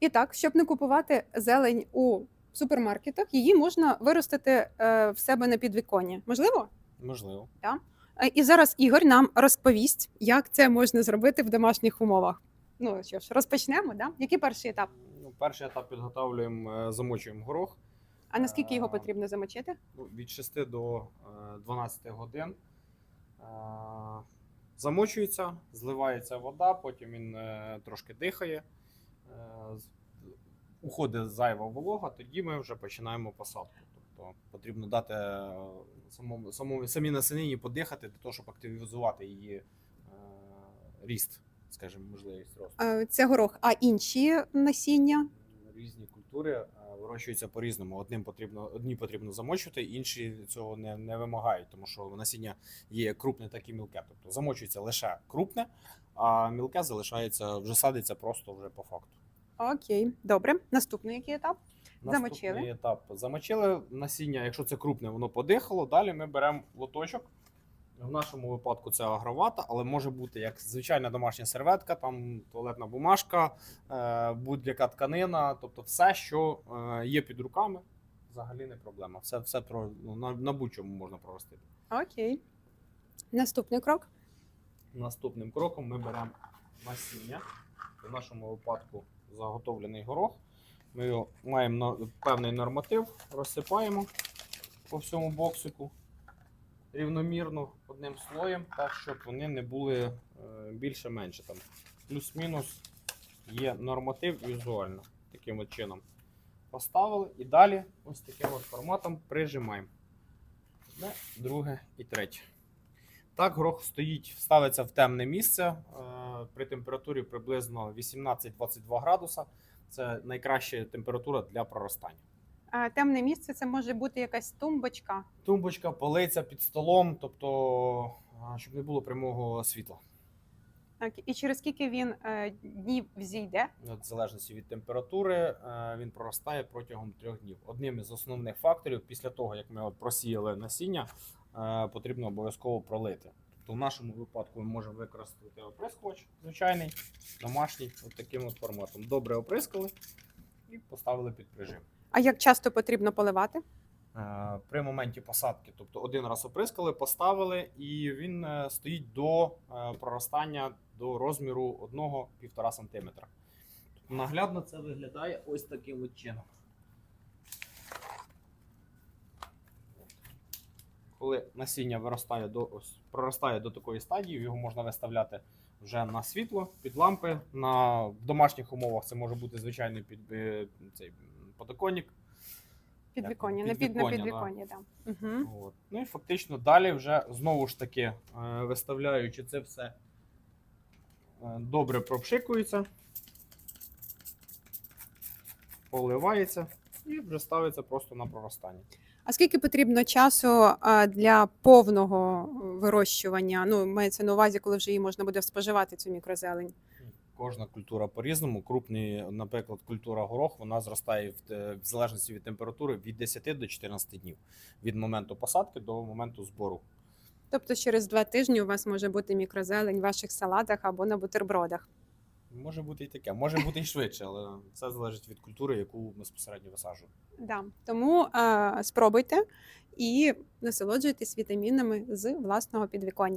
І так, щоб не купувати зелень у супермаркетах, її можна виростити е, в себе на підвіконні. Можливо? Можливо. Е, І зараз Ігор нам розповість, як це можна зробити в домашніх умовах. Ну що ж, розпочнемо, да? Який перший етап? Ну, перший етап підготовлюємо, е, замочуємо горох. А наскільки його потрібно замочити? Ну, від 6 до е, 12 годин. Замочується, зливається вода, потім він трошки дихає, уходить зайва волога, тоді ми вже починаємо посадку. Тобто потрібно дати е, самому, самому, самій насенині подихати для того, щоб активізувати її е, ріст, скажімо, можливість росту. Е, Це горох, а інші насіння? Різні культури е, вирощуються по-різному. Одним потрібно, одні потрібно замочувати, інші цього не, не вимагають, тому що насіння є крупне, так і мілке. Тобто замочується лише крупне, а мілке залишається, вже садиться просто вже по факту. Окей, добре. Наступний який етап? Наступний Замочили. етап. Замочили насіння, якщо це крупне, воно подихало. Далі ми беремо лоточок. В нашому випадку це агровата, але може бути як звичайна домашня серветка, там туалетна бумажка, е, будь-яка тканина, тобто все, що е, є під руками, взагалі не проблема. Все, все про, ну, на, на будь-чому можна проростити. Окей. Наступний крок. Наступним кроком ми беремо насіння. В нашому випадку заготовлений горох. Ми маємо певний норматив, розсипаємо по всьому боксику рівномірно одним слоєм, так щоб вони не були е, більше-менше. Плюс-мінус є норматив візуально. Таким от чином поставили і далі ось таким от форматом прижимаємо. Одне, друге і третє. Так, горох стоїть, ставиться в темне місце е, при температурі приблизно 18-22 градуса. Це найкраща температура для проростання. А, Темне місце це може бути якась тумбочка. Тумбочка, полиця під столом, тобто, е, щоб не було прямого світла. Так, і через скільки він е, днів зійде? От В залежності від температури е, він проростає протягом трьох днів. Одним із основних факторів, після того як ми от просіяли насіння, потрібно обов'язково пролити. Тобто в нашому випадку ми можемо використати оприскувач звичайний, домашній, от таким от форматом. Добре оприскали і поставили під прижим. А як часто потрібно поливати? Е, При моменті посадки, тобто один раз оприскали, поставили, і він е, стоїть до е, проростання до розміру 1-1,5 см. Наглядно це виглядає ось таким чином. Коли насіння виростає до ось, проростає до такої стадії, його можна виставляти вже на світло, під лампи. На в домашніх умовах це може бути звичайний під, е, цей подоконник. Підвіконня, на під на підвіконня, да. підвіконні. Да. Угу. От. Ну і фактично далі вже знову ж таки, е, виставляючи це все е, добре пропшикується, поливається і вже ставиться просто на проростання. А скільки потрібно часу для повного вирощування? Ну, мається на увазі, коли вже її можна буде споживати цю мікрозелень. Кожна культура по-різному. Крупний, наприклад, культура горох, вона зростає в, в залежності від температури від 10 до 14 днів від моменту посадки до моменту збору. Тобто через два тижні у вас може бути мікрозелень в ваших салатах або на бутербродах. Може бути і таке, може бути і швидше, але це залежить від культури, яку безпосередньо висаджуємо. Да. Тому е, спробуйте і насолоджуйтесь вітамінами з власного підвіконня.